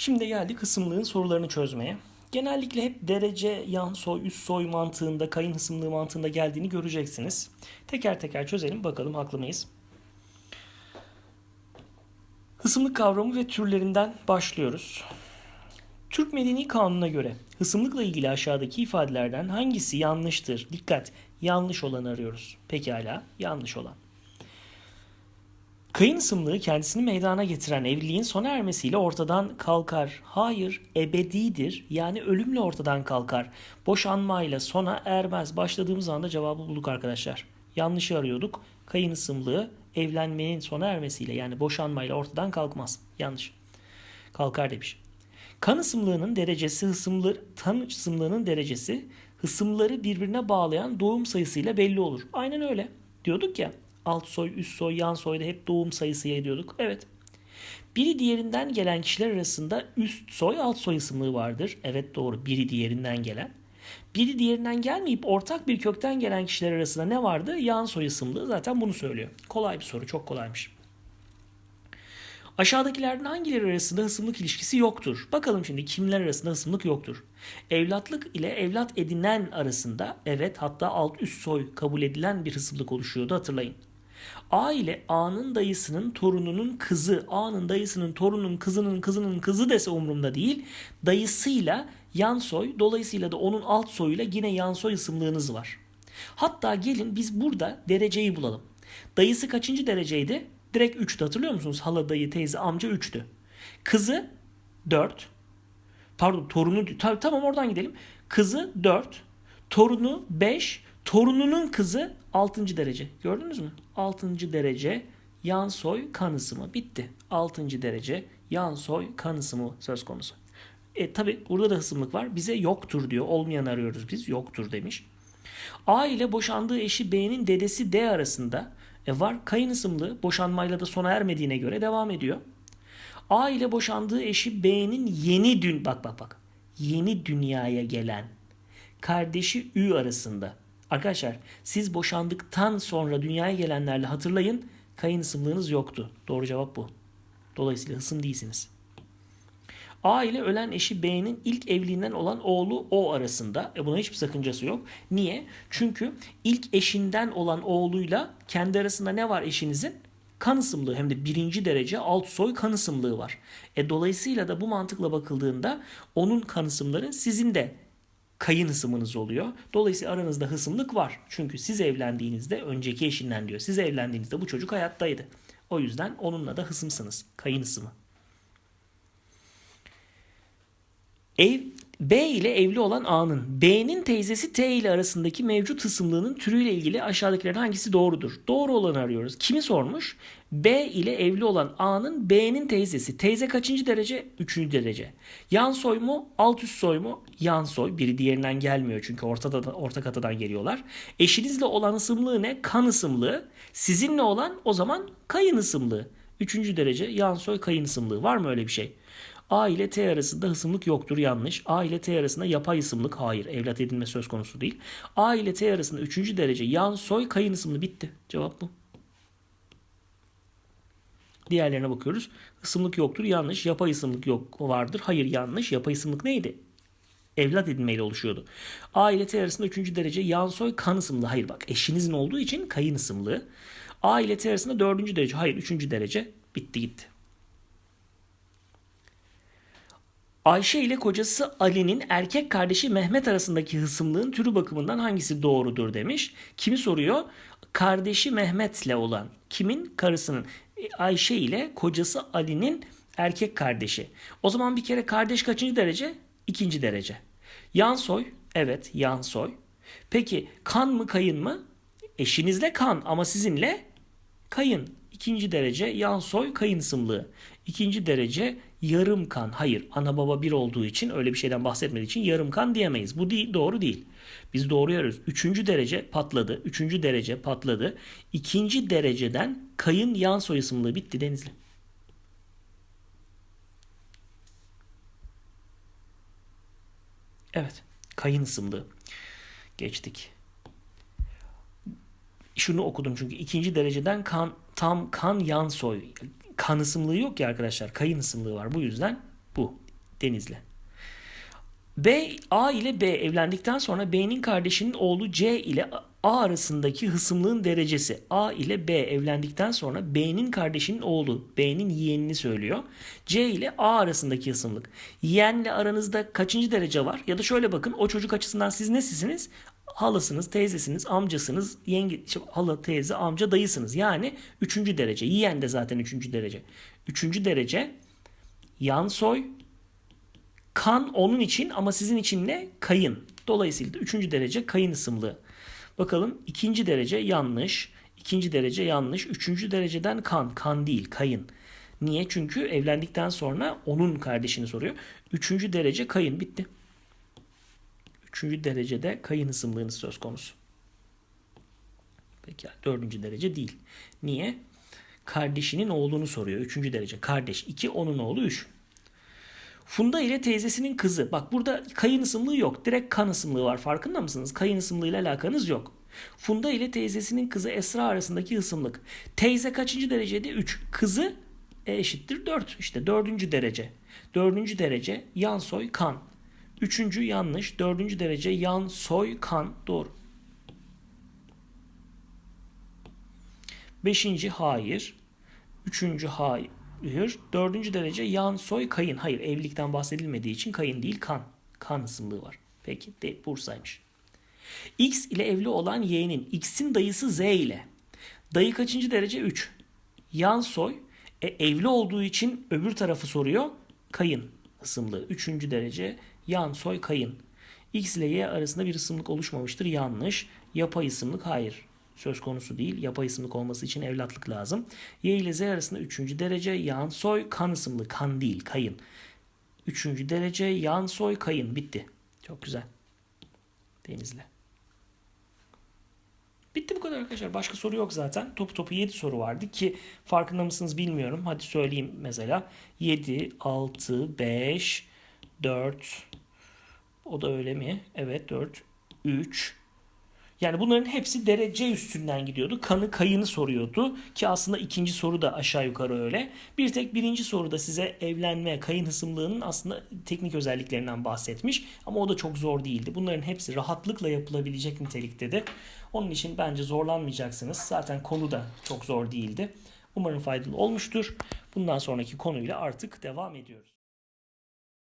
Şimdi geldik hısımlığın sorularını çözmeye. Genellikle hep derece, yan soy, üst soy mantığında, kayın hısımlığı mantığında geldiğini göreceksiniz. Teker teker çözelim bakalım haklı mıyız? Hısımlık kavramı ve türlerinden başlıyoruz. Türk Medeni Kanunu'na göre hısımlıkla ilgili aşağıdaki ifadelerden hangisi yanlıştır? Dikkat, yanlış olanı arıyoruz. Pekala, yanlış olan. Kayın ısımlığı kendisini meydana getiren evliliğin sona ermesiyle ortadan kalkar. Hayır, ebedidir. Yani ölümle ortadan kalkar. Boşanmayla sona ermez. Başladığımız anda cevabı bulduk arkadaşlar. Yanlışı arıyorduk. Kayın ısımlığı evlenmenin sona ermesiyle yani boşanmayla ortadan kalkmaz. Yanlış. Kalkar demiş. Kan ısımlığının derecesi hısımlı, kan ısımlığının derecesi hısımları birbirine bağlayan doğum sayısıyla belli olur. Aynen öyle. Diyorduk ya alt soy, üst soy, yan soyda hep doğum sayısıya diyorduk. Evet. Biri diğerinden gelen kişiler arasında üst soy, alt soy ısımlığı vardır. Evet doğru. Biri diğerinden gelen. Biri diğerinden gelmeyip ortak bir kökten gelen kişiler arasında ne vardı? Yan soy ısımlığı zaten bunu söylüyor. Kolay bir soru. Çok kolaymış. Aşağıdakilerden hangileri arasında hısımlık ilişkisi yoktur? Bakalım şimdi kimler arasında hısımlık yoktur? Evlatlık ile evlat edinen arasında evet hatta alt üst soy kabul edilen bir hısımlık oluşuyordu hatırlayın. A ile A'nın dayısının torununun kızı, A'nın dayısının torununun kızının kızının kızı dese umurumda değil. Dayısıyla yan soy, dolayısıyla da onun alt soyuyla yine yan soy ısımlığınız var. Hatta gelin biz burada dereceyi bulalım. Dayısı kaçıncı dereceydi? Direkt 3'tü hatırlıyor musunuz? Hala, dayı, teyze, amca 3'tü. Kızı 4. Pardon torunu tamam oradan gidelim. Kızı 4. Torunu 5. Torununun kızı 6. derece. Gördünüz mü? 6. derece yan soy kan ısımı. Bitti. 6. derece yan soy kan ısımı söz konusu. E tabi burada da hısımlık var. Bize yoktur diyor. Olmayan arıyoruz biz. Yoktur demiş. A ile boşandığı eşi B'nin dedesi D arasında e var kayın ısımlı boşanmayla da sona ermediğine göre devam ediyor. A ile boşandığı eşi B'nin yeni dün bak bak bak yeni dünyaya gelen kardeşi Ü arasında. Arkadaşlar siz boşandıktan sonra dünyaya gelenlerle hatırlayın kayın ısımlığınız yoktu. Doğru cevap bu. Dolayısıyla hısım değilsiniz. A ile ölen eşi B'nin ilk evliliğinden olan oğlu O arasında. E buna hiçbir sakıncası yok. Niye? Çünkü ilk eşinden olan oğluyla kendi arasında ne var eşinizin? Kan ısımlığı hem de birinci derece alt soy kan ısımlığı var. E dolayısıyla da bu mantıkla bakıldığında onun kan ısımları sizin de kayın hısımınız oluyor. Dolayısıyla aranızda hısımlık var. Çünkü siz evlendiğinizde önceki eşinden diyor. Siz evlendiğinizde bu çocuk hayattaydı. O yüzden onunla da hısımsınız. Kayın hısımı. Ev B ile evli olan A'nın B'nin teyzesi T ile arasındaki mevcut hısımlığının türüyle ilgili aşağıdakilerin hangisi doğrudur? Doğru olanı arıyoruz. Kimi sormuş? B ile evli olan A'nın B'nin teyzesi. Teyze kaçıncı derece? Üçüncü derece. Yan soy mu? Alt üst soy mu? Yan soy. Biri diğerinden gelmiyor çünkü ortada ortak atadan geliyorlar. Eşinizle olan ısımlığı ne? Kan ısımlığı. Sizinle olan o zaman kayın ısımlığı. Üçüncü derece yan soy kayın ısımlığı. Var mı öyle bir şey? A ile T arasında hısımlık yoktur yanlış. A ile T arasında yapay hısımlık hayır. Evlat edinme söz konusu değil. A ile T arasında 3. derece yan soy kayın hısımlı bitti. Cevap bu. Diğerlerine bakıyoruz. Hısımlık yoktur yanlış. Yapay hısımlık yok vardır. Hayır yanlış. Yapay hısımlık neydi? Evlat edinmeyle oluşuyordu. A ile T arasında 3. derece yan soy kan ısımlı. Hayır bak eşinizin olduğu için kayın ısımlı. A ile T arasında 4. derece. Hayır 3. derece. Bitti gitti. Ayşe ile kocası Ali'nin erkek kardeşi Mehmet arasındaki hısımlığın türü bakımından hangisi doğrudur demiş. Kimi soruyor? Kardeşi Mehmet'le olan. Kimin? Karısının. E, Ayşe ile kocası Ali'nin erkek kardeşi. O zaman bir kere kardeş kaçıncı derece? İkinci derece. Yan soy. Evet yan soy. Peki kan mı kayın mı? Eşinizle kan ama sizinle kayın. İkinci derece yan soy kayın ısımlığı. İkinci derece yarım kan. Hayır ana baba bir olduğu için öyle bir şeyden bahsetmediği için yarım kan diyemeyiz. Bu değil, doğru değil. Biz doğru arıyoruz. Üçüncü derece patladı. Üçüncü derece patladı. İkinci dereceden kayın yan soy ısımlığı bitti Denizli. Evet. Kayın ısımlığı. Geçtik. Şunu okudum çünkü ikinci dereceden kan tam kan yan soy kan ısımlığı yok ya arkadaşlar. Kayın ısımlığı var. Bu yüzden bu. Denizli. B, A ile B evlendikten sonra B'nin kardeşinin oğlu C ile A arasındaki hısımlığın derecesi. A ile B evlendikten sonra B'nin kardeşinin oğlu, B'nin yeğenini söylüyor. C ile A arasındaki hısımlık. Yeğenle aranızda kaçıncı derece var? Ya da şöyle bakın o çocuk açısından siz nesisiniz? Halasınız, teyzesiniz, amcasınız, yenge, işte hala, teyze, amca, dayısınız. Yani üçüncü derece. Yeğen de zaten üçüncü derece. Üçüncü derece yan soy, Kan onun için ama sizin için ne? Kayın. Dolayısıyla üçüncü derece kayın ısımlığı. Bakalım ikinci derece yanlış. ikinci derece yanlış. Üçüncü dereceden kan. Kan değil kayın. Niye? Çünkü evlendikten sonra onun kardeşini soruyor. Üçüncü derece kayın. Bitti. Üçüncü derecede kayın ısımlığınız söz konusu. Peki dördüncü derece değil. Niye? Kardeşinin oğlunu soruyor. Üçüncü derece. Kardeş. iki onun oğlu üç. Funda ile teyzesinin kızı. Bak burada kayın ısımlığı yok. Direkt kan ısımlığı var. Farkında mısınız? Kayın ısımlığıyla alakanız yok. Funda ile teyzesinin kızı Esra arasındaki ısımlık. Teyze kaçıncı derecede? 3. Kızı e eşittir 4. İşte dördüncü derece. Dördüncü derece yan soy kan. Üçüncü yanlış. Dördüncü derece yan soy kan. Doğru. Beşinci hayır. Üçüncü hayır. Dördüncü derece yan soy kayın. Hayır evlilikten bahsedilmediği için kayın değil kan. Kan ısımlığı var. Peki de Bursa'ymış. X ile evli olan Y'nin X'in dayısı Z ile. Dayı kaçıncı derece? 3. Yan soy. E, evli olduğu için öbür tarafı soruyor. Kayın ısımlığı. Üçüncü derece yan soy kayın. X ile Y arasında bir ısımlık oluşmamıştır. Yanlış. Yapay ısımlık hayır söz konusu değil. Yapay ısımlık olması için evlatlık lazım. Y ile Z arasında 3. derece yan soy kan ısımlı. Kan değil kayın. 3. derece yan soy kayın. Bitti. Çok güzel. Denizle. Bitti bu kadar arkadaşlar. Başka soru yok zaten. Topu topu 7 soru vardı ki farkında mısınız bilmiyorum. Hadi söyleyeyim mesela. 7, 6, 5, 4. O da öyle mi? Evet 4, 3, yani bunların hepsi derece üstünden gidiyordu. Kanı kayını soruyordu ki aslında ikinci soru da aşağı yukarı öyle. Bir tek birinci soruda size evlenme, kayın hısımlığının aslında teknik özelliklerinden bahsetmiş. Ama o da çok zor değildi. Bunların hepsi rahatlıkla yapılabilecek niteliktedir. Onun için bence zorlanmayacaksınız. Zaten konu da çok zor değildi. Umarım faydalı olmuştur. Bundan sonraki konuyla artık devam ediyoruz.